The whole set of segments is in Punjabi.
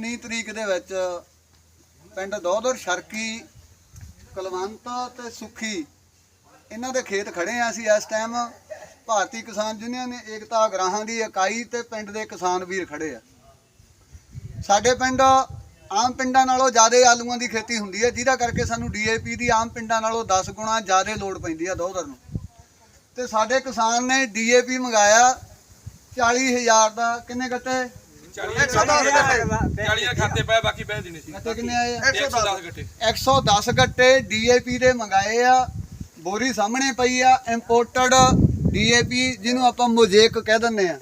19 ਤਰੀਕ ਦੇ ਵਿੱਚ ਪਿੰਡ ਦੋਦਰ ਸ਼ਰਕੀ, ਕਲਵੰਤ ਤੇ ਸੁਖੀ ਇਹਨਾਂ ਦੇ ਖੇਤ ਖੜੇ ਆ ਅਸੀਂ ਇਸ ਟਾਈਮ ਭਾਰਤੀ ਕਿਸਾਨ ਯੂਨੀਅਨ, ਏਕਤਾ ਗ੍ਰਾਹਾਂ ਦੀ ਇਕਾਈ ਤੇ ਪਿੰਡ ਦੇ ਕਿਸਾਨ ਵੀਰ ਖੜੇ ਆ। ਸਾਡੇ ਪਿੰਡ ਆਮ ਪਿੰਡਾਂ ਨਾਲੋਂ ਜ਼ਿਆਦਾ ਆਲੂਆਂ ਦੀ ਖੇਤੀ ਹੁੰਦੀ ਹੈ, ਜਿਹਦਾ ਕਰਕੇ ਸਾਨੂੰ ਡੀਏਪੀ ਦੀ ਆਮ ਪਿੰਡਾਂ ਨਾਲੋਂ 10 ਗੁਣਾ ਜ਼ਿਆਦਾ ਲੋੜ ਪੈਂਦੀ ਹੈ ਦੋਦਰ ਨੂੰ। ਤੇ ਸਾਡੇ ਕਿਸਾਨ ਨੇ ਡੀਏਪੀ ਮੰਗਾਇਆ 40000 ਦਾ, ਕਿੰਨੇ ਗੱਟੇ। 40 40 ਖਾਤੇ ਪਏ ਬਾਕੀ ਬਹਿ ਦੇਣੇ ਸੀ। ਗੱਟੇ ਕਿੰਨੇ ਆਏ ਆ? 110 ਗੱਟੇ। 110 ਗੱਟੇ ਡੀਏਪੀ ਦੇ ਮੰਗਾਏ ਆ। ਬੋਰੀ ਸਾਹਮਣੇ ਪਈ ਆ ਇੰਪੋਰਟਡ ਡੀਏਪੀ ਜਿਹਨੂੰ ਆਪਾਂ ਮੋਜੇਕ ਕਹਿ ਦਿੰਦੇ ਆ।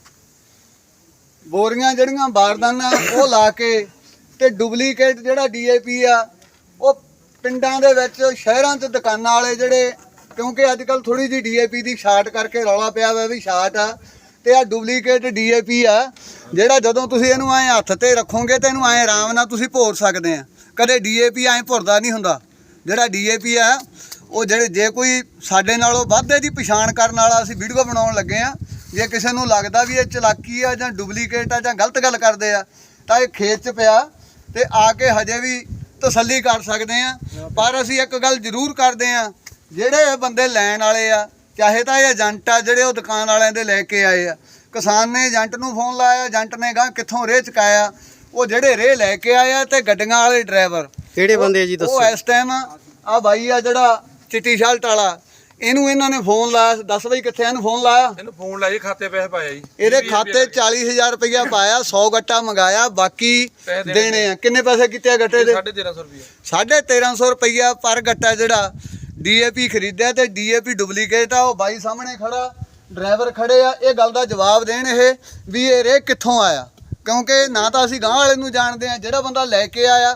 ਬੋਰੀਆਂ ਜਿਹੜੀਆਂ ਬਾਰਦਾਨਾ ਉਹ ਲਾ ਕੇ ਤੇ ਡੁਪਲੀਕੇਟ ਜਿਹੜਾ ਡੀਏਪੀ ਆ ਉਹ ਪਿੰਡਾਂ ਦੇ ਵਿੱਚ ਸ਼ਹਿਰਾਂ 'ਚ ਦੁਕਾਨਾਂ ਵਾਲੇ ਜਿਹੜੇ ਕਿਉਂਕਿ ਅੱਜ ਕੱਲ ਥੋੜੀ ਜਿਹੀ ਡੀਏਪੀ ਦੀ ਸ਼ਾਰਟ ਕਰਕੇ ਰੌਲਾ ਪਿਆ ਹੋਇਆ ਵੀ ਸ਼ਾਰਟ ਆ। ਤੇ ਆ ਡੁਪਲੀਕੇਟ ਡੀਏਪੀ ਆ, ਜਿਹੜਾ ਜਦੋਂ ਤੁਸੀਂ ਇਹਨੂੰ ਐ ਹੱਥ ਤੇ ਰੱਖੋਗੇ ਤੇ ਇਹਨੂੰ ਐ ਆਰਾਮ ਨਾਲ ਤੁਸੀਂ ਭੋਰ ਸਕਦੇ ਆ। ਕਦੇ ਡੀਏਪੀ ਐ ਭੁਰਦਾ ਨਹੀਂ ਹੁੰਦਾ। ਜਿਹੜਾ ਡੀਏਪੀ ਆ, ਉਹ ਜਿਹੜੇ ਜੇ ਕੋਈ ਸਾਡੇ ਨਾਲੋਂ ਵਾਧੇ ਦੀ ਪਛਾਣ ਕਰਨ ਵਾਲਾ ਅਸੀਂ ਵੀਡੀਓ ਬਣਾਉਣ ਲੱਗੇ ਆ, ਜੇ ਕਿਸੇ ਨੂੰ ਲੱਗਦਾ ਵੀ ਇਹ ਚਲਾਕੀ ਆ ਜਾਂ ਡੁਪਲੀਕੇਟ ਆ ਜਾਂ ਗਲਤ ਗੱਲ ਕਰਦੇ ਆ, ਤਾਂ ਇਹ ਖੇਤ 'ਚ ਪਿਆ ਤੇ ਆ ਕੇ ਹਜੇ ਵੀ ਤਸੱਲੀ ਕਰ ਸਕਦੇ ਆ। ਪਰ ਅਸੀਂ ਇੱਕ ਗੱਲ ਜ਼ਰੂਰ ਕਰਦੇ ਆ, ਜਿਹੜੇ ਇਹ ਬੰਦੇ ਲੈਣ ਵਾਲੇ ਆ ਚਾਹੇ ਤਾਂ ਇਹ ਏਜੰਟ ਆ ਜਿਹੜੇ ਉਹ ਦੁਕਾਨ ਵਾਲਿਆਂ ਦੇ ਲੈ ਕੇ ਆਏ ਆ। ਕਿਸਾਨ ਨੇ ਏਜੰਟ ਨੂੰ ਫੋਨ ਲਾਇਆ ਏਜੰਟ ਨੇ ਗਾਂ ਕਿੱਥੋਂ ਰੇਹ ਚਕਾਇਆ? ਉਹ ਜਿਹੜੇ ਰੇਹ ਲੈ ਕੇ ਆਇਆ ਤੇ ਗੱਡੀਆਂ ਵਾਲੇ ਡਰਾਈਵਰ। ਕਿਹੜੇ ਬੰਦੇ ਆ ਜੀ ਦੱਸੋ? ਉਹ ਇਸ ਟਾਈਮ ਆ ਬਾਈ ਆ ਜਿਹੜਾ ਚਿੱਟੀ ਸ਼ਰਟ ਵਾਲਾ। ਇਹਨੂੰ ਇਹਨਾਂ ਨੇ ਫੋਨ ਲਾਇਆ। ਦੱਸ ਬਈ ਕਿੱਥੇ? ਇਹਨੂੰ ਫੋਨ ਲਾਇਆ। ਇਹਨੂੰ ਫੋਨ ਲਾਈ ਖਾਤੇ ਪੈਸੇ ਪਾਇਆ ਜੀ। ਇਹਦੇ ਖਾਤੇ 40000 ਰੁਪਇਆ ਪਾਇਆ 100 ਗੱਟਾ ਮੰਗਾਇਆ ਬਾਕੀ ਦੇਣੇ ਆ। ਕਿੰਨੇ ਪੈਸੇ ਕੀਤੇ ਆ ਗੱਟੇ ਦੇ? 1350 ਰੁਪਏ ਸਾਢੇ 1300 ਰੁਪਇਆ ਪਰ ਗੱਟਾ ਜਿਹੜਾ। ਡੀਏਪੀ ਖਰੀਦਿਆ ਤੇ ਡੀਏਪੀ ਡੁਪਲੀਕੇਟ ਆ, ਉਹ ਬਾਈ ਸਾਹਮਣੇ ਖੜਾ, ਡਰਾਈਵਰ ਖੜੇ ਆ, ਇਹ ਗੱਲ ਦਾ ਜਵਾਬ ਦੇਣ ਇਹ ਵੀ ਇਹ ਰੇ ਕਿੱਥੋਂ ਆਇਆ? ਕਿਉਂਕਿ ਨਾ ਤਾਂ ਅਸੀਂ ਗਾਂਹ ਵਾਲੇ ਨੂੰ ਜਾਣਦੇ ਆ, ਜਿਹੜਾ ਬੰਦਾ ਲੈ ਕੇ ਆਇਆ,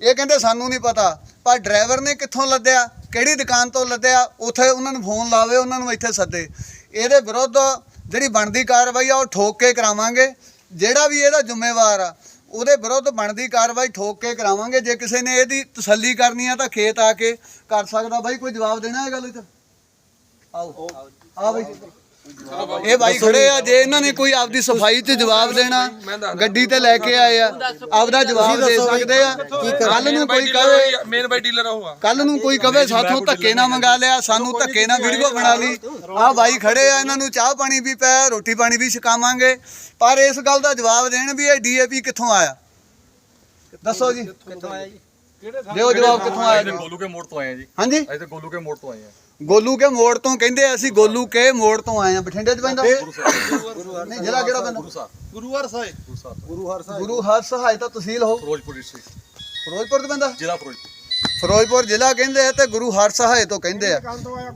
ਇਹ ਕਹਿੰਦੇ ਸਾਨੂੰ ਨਹੀਂ ਪਤਾ, ਪਰ ਡਰਾਈਵਰ ਨੇ ਕਿੱਥੋਂ ਲੱਦਿਆ, ਕਿਹੜੀ ਦੁਕਾਨ ਤੋਂ ਲੱਦਿਆ, ਉੱਥੇ ਉਹਨਾਂ ਨੂੰ ਫੋਨ ਲਾਵੇ, ਉਹਨਾਂ ਨੂੰ ਇੱਥੇ ਸੱਦੇ। ਇਹਦੇ ਵਿਰੁੱਧ ਜਿਹੜੀ ਬਣਦੀ ਕਾਰਵਾਈ ਆ, ਉਹ ਠੋਕ ਕੇ ਕਰਾਵਾਂਗੇ, ਜਿਹੜਾ ਵੀ ਇਹਦਾ ਜ਼ਿੰਮੇਵਾਰ ਆ ਉਹਦੇ ਵਿਰੁੱਧ ਬਣਦੀ ਕਾਰਵਾਈ ਠੋਕ ਕੇ ਕਰਾਵਾਂਗੇ। ਜੇ ਕਿਸੇ ਨੇ ਇਹਦੀ ਤਸੱਲੀ ਕਰਨੀ ਆ ਤਾਂ ਖੇਤ ਆ ਕੇ ਕਰ ਸਕਦਾ। ਬਾਈ ਕੋਈ ਜਵਾਬ ਦੇਣਾ ਇਹ ਗੱਲ 'ਚ? ਆਓ। ਆ ਬਾਈ। ਇਹ ਬਾਈ ਖੜੇ ਆ ਜੇ ਇਹਨਾਂ ਨੇ ਕੋਈ ਆਪਦੀ ਸਫ਼ਾਈ 'ਚ ਜਵਾਬ ਦੇਣਾ ਗੱਡੀ ਤੇ ਲੈ ਕੇ ਆਏ ਆ ਆਪਦਾ ਜਵਾਬ ਦੇ ਸਕਦੇ ਆ। ਕੱਲ ਨੂੰ ਕੋਈ ਕਵੇ ਮੇਨ ਬਾਈ ਡੀਲਰ ਉਹ ਆ। ਕੱਲ ਨੂੰ ਕੋਈ ਕਵੇ ਸਾਥੋਂ ਧੱਕੇ ਨਾ ਮੰਗਾ ਲਿਆ ਸਾਨੂੰ ਧੱਕੇ ਨਾ ਵੀਡੀਓ ਬਣਾ ਲਈ। ਆਹ ਬਾਈ ਖੜੇ ਆ ਇਹਨਾਂ ਨੂੰ ਚਾਹ ਪਾਣੀ ਵੀ ਪਿਆ ਰੋਟੀ ਪਾਣੀ ਵੀ ਛਕਾਵਾਂਗੇ। ਪਰ ਇਸ ਗੱਲ ਦਾ ਜਵਾਬ ਦੇਣ ਵੀ ਇਹ ਡੀਏਪੀ ਕਿੱਥੋਂ ਆਇਆ? ਦੱਸੋ ਜੀ। ਕਿੱਥੋਂ ਆਇਆ ਜੀ? ਦਿਓ ਜਵਾਬ ਕਿੱਥੋਂ ਆਇਆ ਜੀ? ਗੋਲੂ ਕੇ ਮੋੜ ਤੋਂ ਆਏ ਆ ਜੀ। ਹਾਂਜੀ। ਅਸੀਂ ਤਾਂ ਗੋਲੂ ਕੇ ਮੋੜ ਤੋਂ ਆਏ ਆ। ਗੋਲੂ ਕੇ ਮੋੜ ਤੋਂ ਕਹਿੰਦੇ ਅਸੀਂ ਗੋਲੂ ਕੇ ਮੋੜ ਤੋਂ ਆਏ ਆ। ਬਠਿੰਡੇ 'ਚ ਪੈਂਦਾ? ਨਹੀਂ ਜ਼ਿਲ੍ਹਾ ਕਿਹੜਾ ਪੈਂਦਾ? ਗੁਰੂ ਸਾਹਿਬ। ਗੁਰੂ ਸਾਹਿਬ। ਗੁਰੂ ਹਰ ਸਹਾਇ ਤਾਂ ਤਹਿਸੀਲ ਹੋ। ਫਿਰੋਜ਼ਪੁਰ ਡਿਸਟ੍ਰਿਕਟ ਫਿਰੋਜ਼ਪੁਰ 'ਚ ਪੈਂਦਾ? ਜ਼ਿਲ੍ਹਾ ਫਿਰੋਜ਼ਪੁਰ। ਫਿਰੋਜ਼ਪੁਰ ਜ਼ਿਲ੍ਹਾ ਕਹਿੰਦੇ ਆ ਤੇ ਗੁਰੂ ਹਰ ਸਹਾਇ ਤੋਂ ਕਹਿੰਦੇ ਆ।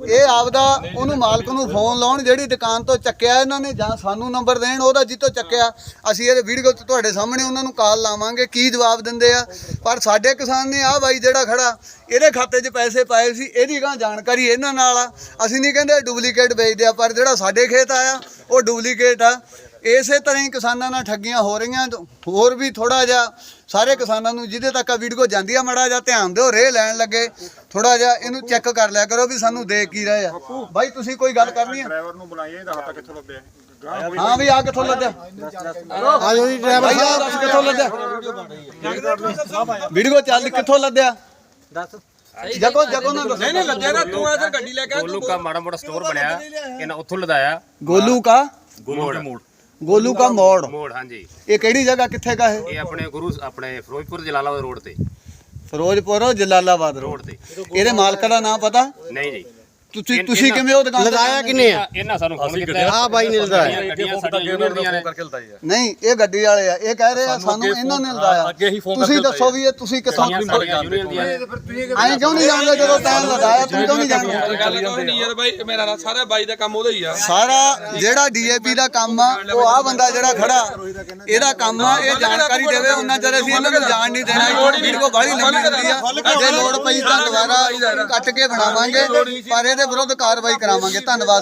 ਇਹ ਆਪਦਾ ਉਹਨੂੰ ਮਾਲਕ ਨੂੰ ਫੋਨ ਲਾਉਣ, ਜਿਹੜੀ ਦੁਕਾਨ ਤੋਂ ਚੱਕਿਆ ਇਹਨਾਂ ਨੇ ਜਾਂ ਸਾਨੂੰ ਨੰਬਰ ਦੇਣ, ਉਹਦਾ ਜਿੱਤੋਂ ਚੱਕਿਆ। ਅਸੀਂ ਇਹਦੇ ਵੀਡੀਓ 'ਚ ਤੁਹਾਡੇ ਸਾਹਮਣੇ ਉਹਨਾਂ ਨੂੰ ਕਾਲ ਲਾਵਾਂਗੇ, ਕੀ ਜਵਾਬ ਦਿੰਦੇ ਆ। ਪਰ ਸਾਡੇ ਕਿਸਾਨ ਨੇ ਆਹ ਬਾਈ ਜਿਹੜਾ ਖੜਾ, ਇਹਦੇ ਖਾਤੇ 'ਚ ਪੈਸੇ ਪਾਏ ਸੀ, ਇਹਦੀ ਗਾਂ ਜਾਣਕਾਰੀ ਇਹਨਾਂ ਨਾਲ ਆ। ਅਸੀਂ ਨਹੀਂ ਕਹਿੰਦੇ ਡੁਪਲੀਕੇਟ ਵੇਚਦੇ ਆ, ਪਰ ਜਿਹੜਾ ਸਾਡੇ ਖੇਤ ਆਇਆ, ਉਹ ਡੁਪਲੀਕੇਟ ਆ। ਇਸੇ ਤਰ੍ਹਾਂ ਹੀ ਕਿਸਾਨਾਂ ਨਾਲ ਠੱਗੀਆਂ ਹੋ ਰਹੀਆਂ ਹੋਰ ਵੀ ਥੋੜਾ ਜਿਹਾ ਸਾਰੇ ਕਿਸਾਨਾਂ ਨੂੰ ਜਿਹਦੇ ਤੱਕ ਆ ਵੀਡੀਓ ਜਾਂਦੀ ਆ ਮੜਾ ਜਿਹਾ ਧਿਆਨ ਦਿਓ ਰੇ ਲੈਣ ਲੱਗੇ ਥੋੜਾ ਜਿਹਾ ਇਹਨੂੰ ਚੈੱਕ ਕਰ ਲਿਆ ਕਰੋ ਵੀ ਸਾਨੂੰ ਦੇ ਕੀ ਰਹੇ ਆ। ਬਾਈ ਤੁਸੀਂ ਕੋਈ ਗੱਲ ਕਰਨੀ ਆ? ਡਰਾਈਵਰ ਨੂੰ ਬੁਲਾਈਏ ਇਹਦਾ ਹੱਥ ਕਿੱਥੋਂ ਲੱਭਿਆ? ਹਾਂ ਵੀ ਆ ਕਿੱਥੋਂ ਲੱਦਿਆ ਆਜੋ ਜੀ ਡਰਾਈਵਰ ਬਾਈ ਆ ਦੱਸ ਕਿੱਥੋਂ ਲੱਦਿਆ ਵੀਡੀਓ ਚੱਲ ਕਿੱਥੋਂ ਲੱਦਿਆ ਦੱਸ ਜਗੋ ਜਗੋ ਨਾ ਨਹੀਂ ਨਹੀਂ ਲੱਦਿਆ ਨਾ ਤੂੰ ਇੱਧਰ ਗੱਡੀ ਲੈ ਕੇ ਆ ਗੋਲੂ ਕਾ ਮਾੜਾ ਮੋਟਾ ਸਟੋਰ ਬਣਿਆ ਇਹਨਾਂ ਉੱਥੋਂ ਲਦਾਇਆ। ਗੋਲੂ ਕਾ? ਗੋਲੂ ਮੋੜ। ਗੋਲੂ ਕਾ ਮੋੜ। ਮੋੜ ਹਾਂਜੀ। ਇਹ ਕਿਹੜੀ ਜਗ੍ਹਾ ਕਿੱਥੇ ਕਾ ਹੈ ਇਹ ਆਪਣੇ ਗੁਰੂ ਆਪਣੇ ਫਿਰੋਜ਼ਪੁਰ ਜਲਾਲਾਬਾਦ ਰੋਡ ਤੇ। ਫਿਰੋਜ਼ਪੁਰ ਜਲਾਲਾਬਾਦ ਰੋਡ। ਰੋਡ ਤੇ। ਇਹਦੇ ਮਾਲਕ ਦਾ ਨਾਮ ਪਤਾ? ਨਹੀਂ ਜੀ। ਤੁਸੀਂ ਤੁਸੀਂ ਕਿਵੇਂ ਉਹ ਦੁਕਾਨ ਤੇ ਲਗਾਇਆ ਕਿਨੇ ਆ? ਇਹਨਾਂ ਸਾਨੂੰ ਫੋਨ ਕੀਤਾ ਆ? ਬਾਈ ਨੇ ਲਦਾਇਆ ਗੱਡੀਆਂ ਸਾਡੀਆਂ ਯੂਨੀਅਨ ਦੀਆਂ ਨੇ ਕਰਕੇ ਲਦਾਈ ਆ। ਨਹੀਂ ਇਹ ਗੱਡੀ ਵਾਲੇ ਆ। ਇਹ ਕਹਿ ਰਹੇ ਆ ਸਾਨੂੰ ਇਹਨਾਂ ਨੇ ਲਦਾਇਆ ਅੱਗੇ ਹੀ ਫੋਨ ਤੁਸੀਂ ਦੱਸੋ ਵੀ ਇਹ ਤੁਸੀਂ ਨੇ। ਐਂ ਕਿਉਂ ਨਹੀਂ ਜਾਣਦੇ ਜਦੋਂ ਤੈਂ ਲਦਾਇਆ ਤੂੰ ਕਿਉਂ ਨਹੀਂ ਜਾਣਦਾ ਗੱਲ ਕੋਈ ਨਹੀਂ ਯਾਰ ਬਾਈ ਮੇਰਾ ਨਾ ਸਾਰਾ ਬਾਈ ਦਾ ਕੰਮ ਉਹਦਾ ਹੀ ਆ। ਸਾਰਾ ਜਿਹੜਾ ਡੀਏਪੀ ਦਾ ਕੰਮ ਆ ਉਹ ਆ ਬੰਦਾ ਜਿਹੜਾ ਖੜਾ ਇਹਦਾ ਕੰਮ ਆ ਇਹ ਜਾਣਕਾਰੀ ਦੇਵੇ। ਉਹਨਾਂ ਚਿਰ ਅਸੀਂ ਇਹਨਾਂ ਨੂੰ ਜਾਣ ਨਹੀਂ ਦੇਣਾ ਵੀਡੀਓ ਬਾਹਲੀ ਲੰਮੀ ਹੁੰਦੀ ਆ। ਜੇ ਲੋੜ ਪਈ ਤਾਂ ਦੁਬਾਰਾ ਕੱਟ ਕੇ ਬਣਾਵਾਂਗੇ। ਪਰ ਇਹਦੇ ਵਿਰੁੱਧ ਕਾਰਵਾਈ ਕਰਾਵਾਂਗੇ। ਧੰਨਵਾਦ